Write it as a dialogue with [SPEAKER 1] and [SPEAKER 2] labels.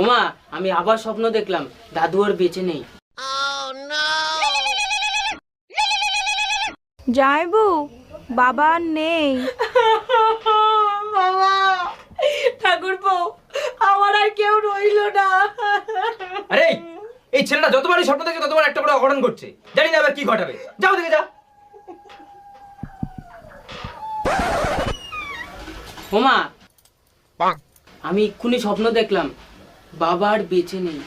[SPEAKER 1] ওমা আমি আবার স্বপ্ন দেখলাম দাদু আর বেঁচে নেই।
[SPEAKER 2] যাইবু বাবা আর নেই।
[SPEAKER 3] বাবা ঠাকুর আমার আর কেউ রইল না।
[SPEAKER 4] আরে এই ছেলেটা যতবারই স্বপ্ন দেখে ততবার একটা করে অঘটন ঘটছে। জানি না এবার কি ঘটাবে। যাও দেখে যা।
[SPEAKER 1] ওমা আমি এক্ষুনি স্বপ্ন দেখলাম বাবা আর বেঁচে নেই।